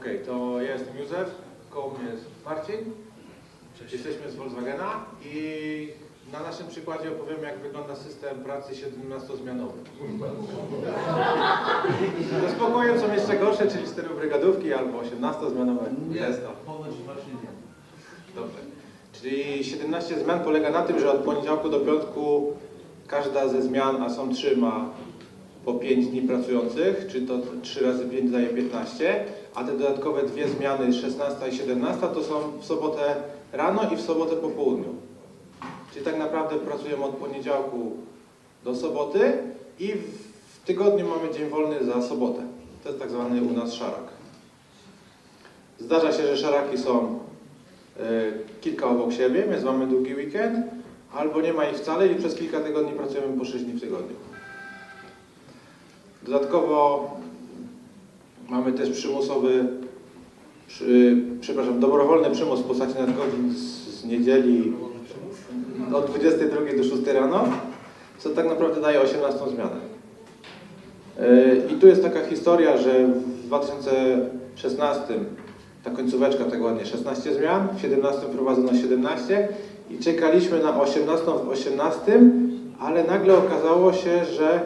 Okej, to ja jestem Józef, koło mnie jest Marcin. Jesteśmy z Volkswagena i na naszym przykładzie opowiem, jak wygląda system pracy 17-zmianowy. No spokojnie są jeszcze gorsze, czyli 4 brygadówki albo 18-zmianowe. Jest to. ponoć właśnie nie. Dobrze. Czyli 17 zmian polega na tym, że od poniedziałku do piątku każda ze zmian, a są trzy, ma po 5 dni pracujących, czy to 3 razy 5 daje 15, a te dodatkowe dwie zmiany, 16 i 17, to są w sobotę rano i w sobotę po południu. Czyli tak naprawdę pracujemy od poniedziałku do soboty i w tygodniu mamy dzień wolny za sobotę. To jest tak zwany u nas szarak. Zdarza się, że szaraki są e, kilka obok siebie, więc mamy długi weekend, albo nie ma ich wcale i przez kilka tygodni pracujemy po 6 dni w tygodniu. Dodatkowo mamy też przymusowy, przy, przepraszam, dobrowolny przymus w postaci nadgodzin z, z niedzieli od 22 do 6 rano, co tak naprawdę daje 18 zmianę. Yy, I tu jest taka historia, że w 2016 ta końcóweczka tak ładnie 16 zmian, w 17 wprowadzono 17 i czekaliśmy na 18 w 18, ale nagle okazało się, że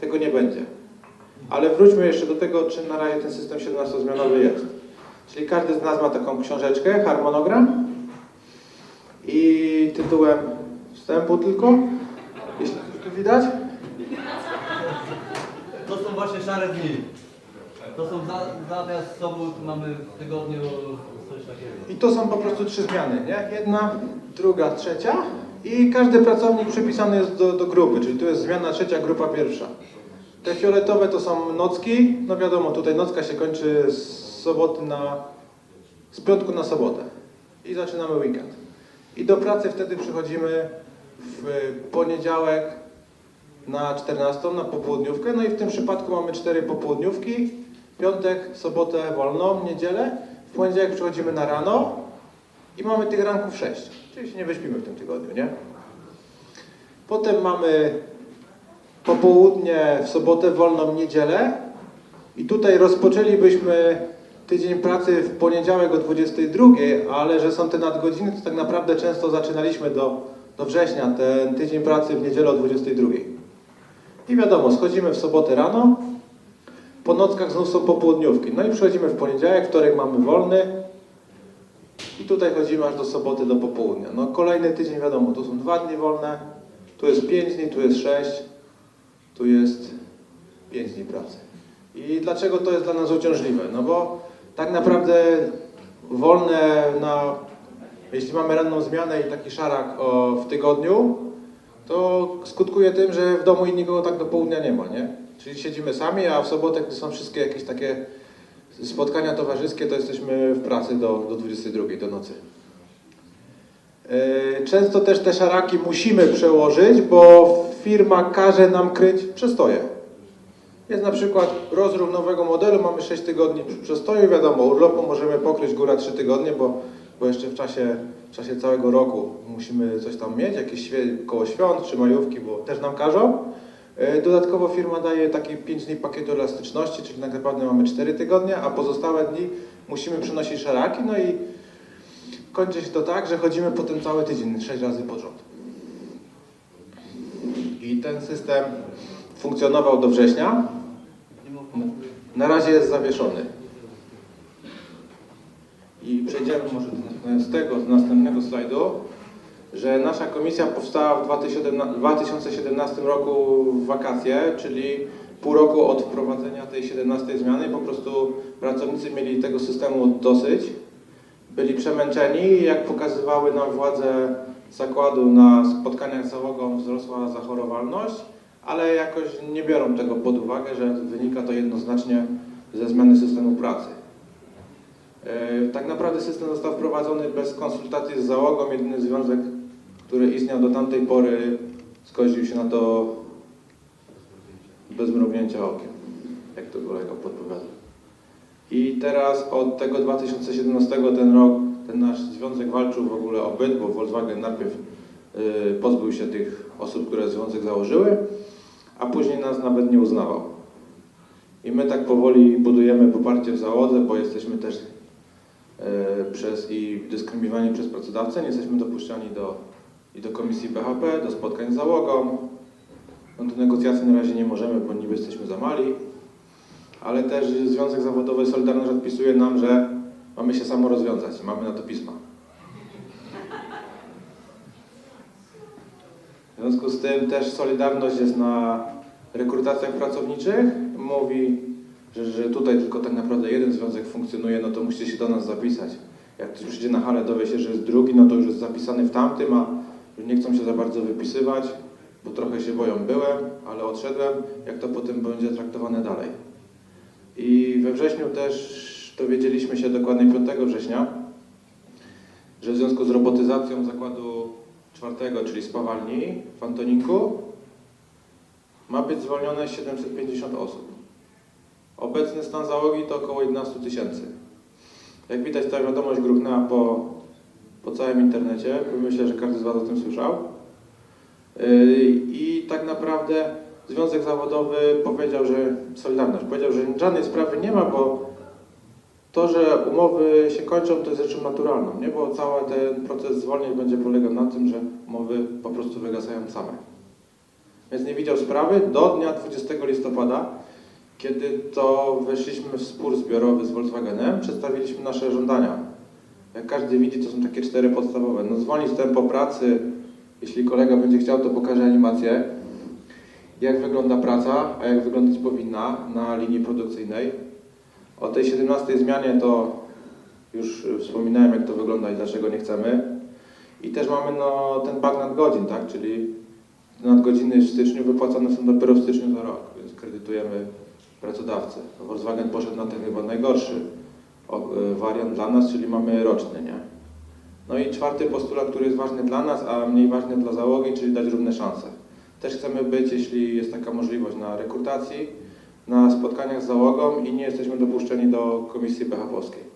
tego nie będzie. Ale wróćmy jeszcze do tego, czym na razie ten system 17-zmianowy jest. Czyli każdy z nas ma taką książeczkę, harmonogram i tytułem wstępu tylko, jeśli tu widać. To są właśnie szare dni. To są za, zamiast sobot mamy w tygodniu coś takiego. I to są po prostu trzy zmiany, nie? Jedna, druga, trzecia i każdy pracownik przypisany jest do, do grupy, czyli tu jest zmiana trzecia, grupa pierwsza. Te fioletowe to są nocki, no wiadomo, tutaj nocka się kończy z soboty na, z piątku na sobotę. I zaczynamy weekend. I do pracy wtedy przychodzimy w poniedziałek na 14, na popołudniówkę, no i w tym przypadku mamy cztery popołudniówki, piątek, sobotę wolną, niedzielę, w poniedziałek przychodzimy na rano i mamy tych ranków 6, czyli się nie wyśpimy w tym tygodniu, nie? Potem mamy popołudnie w sobotę, wolną niedzielę i tutaj rozpoczęlibyśmy tydzień pracy w poniedziałek o 22, ale że są te nadgodziny, to tak naprawdę często zaczynaliśmy do, do września ten tydzień pracy w niedzielę o 22. I wiadomo, schodzimy w sobotę rano, po nockach znów są popołudniówki. No i przychodzimy w poniedziałek, wtorek mamy wolny i tutaj chodzimy aż do soboty, do popołudnia. No kolejny tydzień wiadomo, tu są dwa dni wolne, tu jest pięć dni, tu jest sześć, tu jest pięć dni pracy. I dlaczego to jest dla nas uciążliwe? No bo tak naprawdę wolne na, jeśli mamy ranną zmianę i taki szarak o, w tygodniu, to skutkuje tym, że w domu i nikogo tak do południa nie ma, nie? Czyli siedzimy sami, a w sobotę, gdy są wszystkie jakieś takie spotkania towarzyskie, to jesteśmy w pracy do, do 22, do nocy. Yy, Często też te szaraki musimy przełożyć, bo firma każe nam kryć przestoje. Jest na przykład rozruch nowego modelu, mamy 6 tygodni przestoju, wiadomo, urlopu możemy pokryć góra 3 tygodnie, bo, bo jeszcze w czasie, w czasie całego roku musimy coś tam mieć, jakieś koło świąt czy majówki, bo też nam każą. E, Dodatkowo firma daje takie 5 dni pakietu elastyczności, czyli tak naprawdę mamy 4 tygodnie, a pozostałe dni musimy przynosić szaraki, no i kończy się to tak, że chodzimy potem cały tydzień, 6 razy pod rząd. I ten system funkcjonował do września, na razie jest zawieszony. I przejdziemy może z tego, z następnego slajdu, że nasza komisja powstała w 2017 2017 roku w wakacje, czyli pół roku od wprowadzenia tej 17 zmiany. Po prostu pracownicy mieli tego systemu dosyć, byli przemęczeni jak pokazywały nam władze zakładu na spotkaniach z załogą wzrosła zachorowalność, ale jakoś nie biorą tego pod uwagę, że wynika to jednoznacznie ze zmiany systemu pracy. E, Tak naprawdę system został wprowadzony bez konsultacji z załogą. Jedyny związek, który istniał do tamtej pory, zgodził się na to bez mrugnięcia okiem, jak to kolega podpowiada. I teraz od tego 2017 ten rok, ten nasz związek walczył w ogóle o byt, bo Volkswagen najpierw y, pozbył się tych osób, które związek założyły, a później nas nawet nie uznawał. I my tak powoli budujemy poparcie w załodze, bo jesteśmy też e, przez i dyskryminowani przez pracodawcę, nie jesteśmy dopuszczani do, i do komisji BHP, do spotkań z załogą. No do negocjacji na razie nie możemy, bo niby jesteśmy za mali, ale też Związek Zawodowy Solidarność odpisuje nam, że mamy się samo rozwiązać, mamy na to pisma. W związku z tym też Solidarność jest na rekrutacjach pracowniczych. Mówi, że, że tutaj tylko tak naprawdę jeden związek funkcjonuje, no to musicie się do nas zapisać. Jak ktoś przyjdzie na halę, dowie się, że jest drugi, no to już jest zapisany w tamtym, a nie chcą się za bardzo wypisywać, bo trochę się boją. Byłem, ale odszedłem, jak to potem będzie traktowane dalej. I we wrześniu też dowiedzieliśmy się dokładnie 5 września, że w związku z robotyzacją zakładu czwartego, czyli spawalni w Antoninku, ma być zwolnione 750 osób. Obecny stan załogi to około 11 tysięcy. Jak widać, ta wiadomość gruchnęła po, po całym internecie. Myślę, że każdy z Was o tym słyszał. Yy, I tak naprawdę Związek Zawodowy powiedział, że Solidarność powiedział, że żadnej sprawy nie ma, bo to, że umowy się kończą, to jest rzeczą naturalną, nie? bo cały ten proces zwolnień będzie polegał na tym, że umowy po prostu wygasają same. Więc nie widział sprawy do dnia 20 listopada, kiedy to weszliśmy w spór zbiorowy z Volkswagenem, przedstawiliśmy nasze żądania. Jak każdy widzi, to są takie cztery podstawowe. No zwolnić tempo pracy, jeśli kolega będzie chciał, to pokaże animację, jak wygląda praca, a jak wyglądać powinna na linii produkcyjnej. O tej 17 zmianie to już wspominałem, jak to wygląda i dlaczego nie chcemy. I też mamy no, ten bag nadgodzin, tak? czyli nadgodziny w styczniu wypłacane są dopiero w styczniu za rok, więc kredytujemy pracodawcę. Volkswagen poszedł na ten chyba najgorszy y, wariant dla nas, czyli mamy roczny, nie? No i czwarty postulat, który jest ważny dla nas, a mniej ważny dla załogi, czyli dać równe szanse. Też chcemy być, jeśli jest taka możliwość, na rekrutacji, na spotkaniach z załogą i nie jesteśmy dopuszczeni do komisji BHP-owskiej.